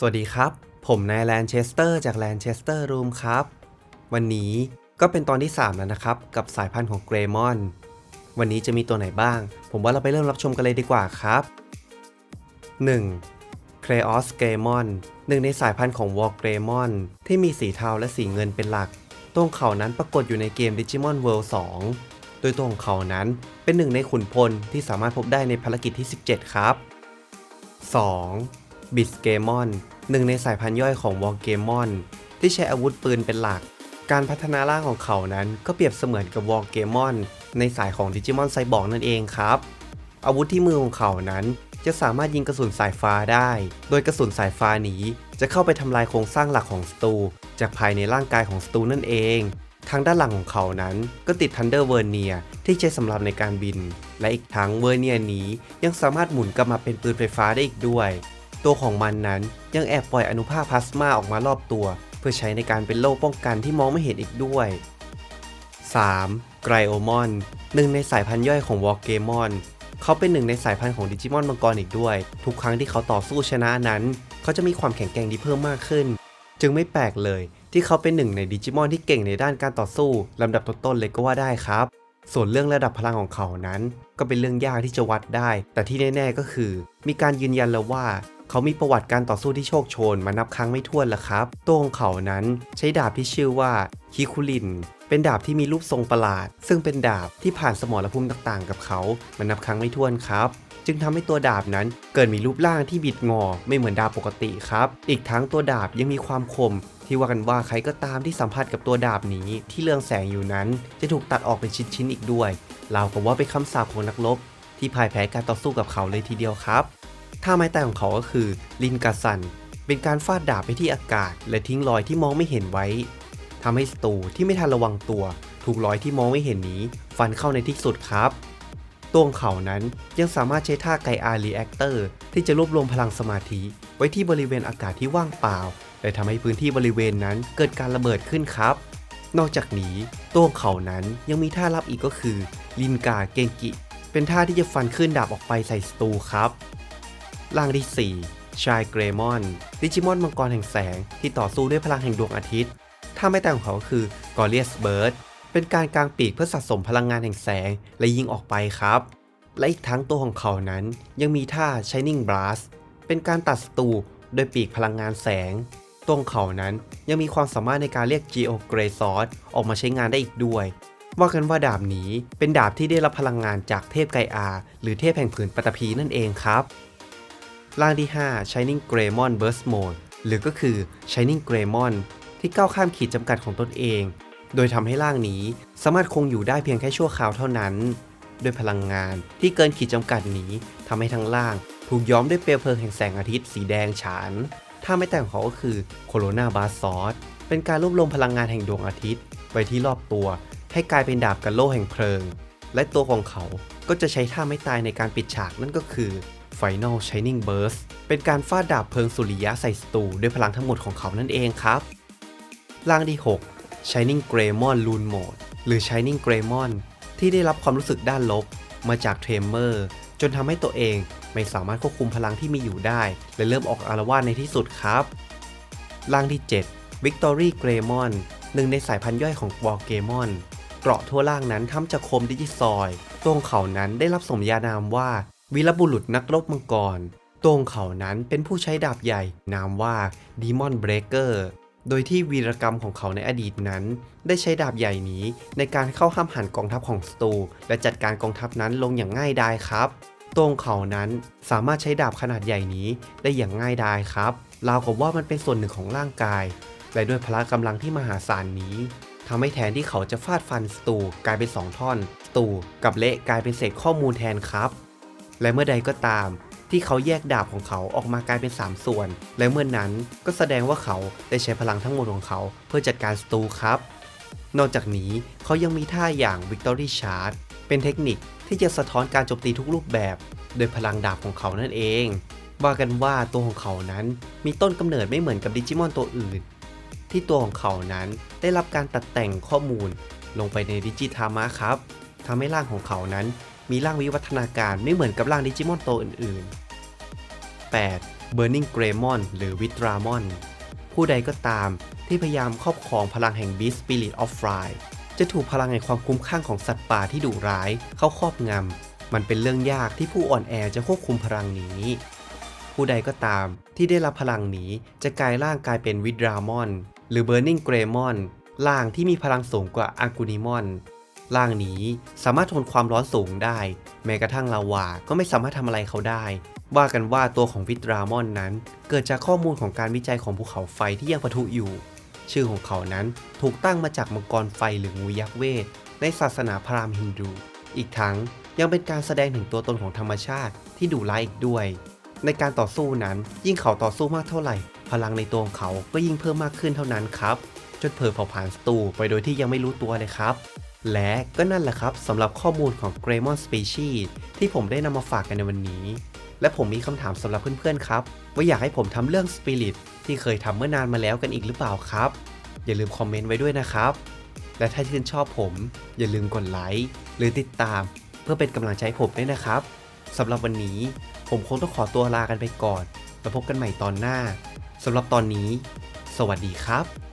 สวัสดีครับ ผมนายแลนเชสเตอร์จากแลนเชสเตอร์รูมครับ วันนี้ก็เป็นตอนที่ 3 แล้วนะครับ กับสายพันธุ์ของเกรมอน วันนี้จะมีตัวไหนบ้าง ผมว่าเราไปเริ่มรับชมกันเลยดีกว่าครับ 1. เครออสเกรมอนหนึ่งในสายพันธุ์ของวอลเกรมอนที่มีสีเทาและสีเงินเป็นหลักตัวของเขานั้นปรากฏอยู่ในเกม Digimon World 2 โดยตัวของเขานั้นเป็นหนึ่งในขุนพลที่สามารถพบได้ในภารกิจที่ 17 ครับ 2. บิสเกมอนหนึ่งในสายพันธุ์ย่อยของวอลเกมอนที่ใช้อาวุธปืนเป็นหลัก การพัฒนาร่างของเขานั้นก็เปรียบเสมือนกับวอลเกมอนในสายของดิจิมอนไซบอร์กนั่นเองครับ อาวุธที่มือของเขานั้นจะสามารถยิงกระสุนสายฟ้าได้ โดยกระสุนสายฟ้านี้จะเข้าไปทำลายโครงสร้างหลักของสตู จากภายในร่างกายของสตูนั่นเอง ทางด้านหลังของเขานั้นก็ติดทันเดอร์เวอร์เนียที่ใช้สำหรับในการบิน และอีกทั้งเวอร์เนียนี้ยังสามารถหมุนกลับมาเป็นปืนไฟฟ้าได้อีกด้วย ตัวของมันนั้นยังแอบปล่อยอนุภาคพลาสมาออกมารอบตัว เพื่อใช้ในการเป็นโล่ป้องกันที่มองไม่เห็นอีกด้วย 3. ไกรโอมอนหนึ่งในสายพันธุ์ย่อยของวอลเกมอนเขาเป็นหนึ่งในสายพันธุ์ของดิจิมอนมังกรอีกด้วย ทุกครั้งที่เขาต่อสู้ชนะนั้น เขาจะมีความแข็งแกร่งที่เพิ่มมากขึ้น จึงไม่แปลกเลยที่เขาเป็นหนึ่งในดิจิมอนที่เก่งในด้านการต่อสู้ลำดับต้นๆเลยก็ว่าได้ครับ ส่วนเรื่องระดับพลังของเขานั้น ก็เป็นเรื่องยากที่จะวัดได้ แต่ที่แน่ ๆก็คือ มีการยืนยันแล้วว่า เขามีประวัติการต่อสู้ที่โชคโชนมานับครั้งไม่ถ้วนล้วครับ ตัวของเขานั้นใช้ดาบที่ชื่อว่าคิคุริน เป็นดาบที่มีรูปทรงประหลาด ซึ่งเป็นดาบที่ผ่านสมรภูมิต่างๆ กับเขามานับครั้งไม่ถ้วนครับจึงทำให้ตัวดาบนั้นเกิดมีรูปร่างที่บิดงอไม่เหมือนดาบปกติครับ อีกทั้งตัวดาบยังมีความคม ที่ว่ากันว่าใครก็ตามที่สัมผัสกับตัวดาบนี้ที่เรืองแสงอยู่นั้น จะถูกตัดออกเป็นชิ้นๆอีกด้วยราวกับว่าเป็นคำสาปของนักรบที่พ่ายแพ้การต่อสู้กับเขาเลยทีเดียวครับ ท่าไม้ตายของเขาก็คือลินกาซัน เป็นการฟาดดาบไปที่อากาศ และทิ้งรอยที่มองไม่เห็นไว้ทำให้ศัตรูที่ไม่ทันระวังตัว ถูกรอยที่มองไม่เห็นนี้ ฟันเข้าในที่สุดครับ ตัวของเขานั้นยังสามารถใช้ท่าไกอารีแอคเตอร์ที่จะรวบรวมพลังสมาธิ ไว้ที่บริเวณอากาศที่ว่างเปล่าและทำให้พื้นที่บริเวณนั้นเกิดการระเบิดขึ้นครับ นอกจากนี้ตัวของเขานั้นยังมีท่าลับอีกก็คือลินกาเกงกิ เป็นท่าที่จะฟันขึ้นดาบออกไปใส่ศัตรูครับ ร่างที่ 4 ชายเกรมอน ดิจิมอนมังกรแห่งแสง ที่ต่อสู้ด้วยพลังแห่งดวงอาทิตย์ ท่าไม่แต่งของเขาคือกอริสเบิร์ด เป็นการกางปีกเพื่อสะสมพลังงานแห่งแสง และยิงออกไปครับ และอีกทั้งตัวของเขานั้น ยังมีท่า Shining Blast เป็นการตัดศัตรูโดยปีกพลังงานแสงตัวของเขานั้นยังมีความสามารถในการเรียก Geo Grey Sword ออกมาใช้งานได้อีกด้วย ว่ากันว่าดาบนี้เป็นดาบที่ได้รับพลังงานจากเทพไกอา หรือเทพแห่งผืนปฐพีนั่นเองครับ ร่างที่ 5 Shining Greymon Burst Mode หรือก็คือ Shining Greymon ที่ก้าวข้ามขีดจำกัดของตนเอง โดยทำให้ร่างนี้สามารถคงอยู่ได้เพียงแค่ชั่วคราวเท่านั้น ด้วยพลังงานที่เกินขีดจำกัดนี้ทำให้ทั้งล่าง ถูกย้อมด้วยเปลวเพลิงแห่งแสงอาทิตย์สีแดงฉาน ถ้าไม่แต่งของเขาก็คือโคโรนาบาซอสเป็นการรวบรวมพลังงานแห่งดวงอาทิตย์ไว้ที่รอบตัว ให้กลายเป็นดาบกันโล่แห่งเพลิง และตัวของเขาก็จะใช้ท่าไม่ตายในการปิดฉากนั่นก็คือ Final Shining Burst เป็นการฟาดดาบเพลิงสุริยะใส่ศัตรูด้วยพลังทั้งหมดของเขานั่นเองครับร่างที่ 6 Shining Greymon Rune Mode หรือ Shining Greymon ที่ได้รับความรู้สึกด้านลบมาจากเทรมเมอร์จนทำให้ตัวเองไม่สามารถควบคุมพลังที่มีอยู่ได้ และเริ่มออกอารวาสในที่สุดครับร่างที่ 7 Victory Greymon หนึ่งในสายพันธุ์ย่อยของวอลเกมอนเกราะทั่วร่างนั้นทำจากโคมดิจิซอย ตัวของเขานั้นได้รับสมญานามว่า วีรบุรุษนักรบมังกรตัวของเขานั้นเป็นผู้ใช้ดาบใหญ่ นามว่า Demon Breaker โดยที่วีรกรรมของเขาในอดีตนั้น ได้ใช้ดาบใหญ่นี้ในการเข้าห้ามหันกองทัพของสตู และจัดการกองทัพนั้นลงอย่างง่ายดายครับตัวของเขานั้นสามารถใช้ดาบขนาดใหญ่นี้ได้อย่างง่ายดายครับราวกับว่ามันเป็นส่วนหนึ่งของร่างกาย และด้วยพละกำลังที่มหาศาลนี้ทำให้แทนที่เขาจะฟาดฟันสตูกลายเป็นสองท่อน สตูกับเละกลายเป็นเศษข้อมูลแทนครับ และเมื่อใดก็ตาม ที่เขาแยกดาบของเขาออกมากลายเป็น 3 ส่วน และเมื่อนนั้นก็แสดงว่าเขาได้ใช้พลังทั้งหมดของเขา เพื่อจัดการสตูครับ นอกจากนี้เขายังมีท่าอย่าง Victory Charge เป็นเทคนิคที่จะสะท้อนการโจมตีทุกรูปแบบ โดยพลังดาบของเขานั่นเองว่ากันว่าตัวของเขานั้นมีต้นกำเนิดไม่เหมือนกับดิจิมอนตัวอื่น ที่ตัวของเขานั้นได้รับการตัดแต่งข้อมูลลงไปในดิจิทามะครับทำให้ร่างของเขานั้น มีร่างวิวัฒนาการไม่เหมือนกับร่างดิจิมอนตัวอื่นๆ 8. Burning g r e m o n หรือ w i t r a m o n ผู้ใดก็ตามที่พยายามครอบครองพลังแห่ง Beast Spirit of Fry จะถูกพลังแห่งความคุ้มข้างของสัตว์ป่าที่ดุร้ายเข้าครอบงำ มันเป็นเรื่องยากที่ผู้อ่อนแอจะควบคุมพลังนี้ ผู้ใดก็ตามที่ได้รับพลังนี้จะกลายร่างกลายเป็นวิดรามอน หรือ Burning Greymon ร่างที่มีพลังสูงกว่าอากูนิมอน ร่างนี้สามารถทนความร้อนสูงได้ แม้กระทั่งลาวาก็ไม่สามารถทำอะไรเขาได้ ว่ากันว่าตัวของวิดรามอนนั้น เกิดจากข้อมูลของการวิจัยของภูเขาไฟที่ยังปะทุอยู่ ชื่อของเขานั้นถูกตั้งมาจากมังกรไฟหรืองูยักษ์เวท ในศาสนาพราหมณ์ฮินดู อีกทั้งยังเป็นการแสดงถึงตัวตนของธรรมชาติที่ดุร้ายอีกด้วย ในการต่อสู้นั้นยิ่งเขาต่อสู้มากเท่าไหร่ พลังในตัวของเขาก็ยิ่งเพิ่มมากขึ้นเท่านั้นครับจนเผยเผาผลาญศัตรูไปโดยที่ยังไม่รู้ตัวเลยครับ และก็นั่นแหละครับสำหรับข้อมูลของ g r e m o n Species ที่ผมได้นำมาฝากกันในวันนี้ และผมมีคำถามสำหรับเพื่อนๆครับ ว่าอยากให้ผมทำเรื่อง Spirit ที่เคยทำเมื่อนานมาแล้วกันอีกหรือเปล่าครับ อย่าลืมคอมเมนต์ไว้ด้วยนะครับ และถ้าชื่นชอบผม อย่าลืมกดไลค์หรือติดตาม เพื่อเป็นกำลังใจให้ผมด้วยนะครับสำหรับวันนี้ ผมคงต้องขอตัวลากันไปก่อน แล้วพบกันใหม่ตอนหน้าสำหรับตอนนี้ สวัสดีครับ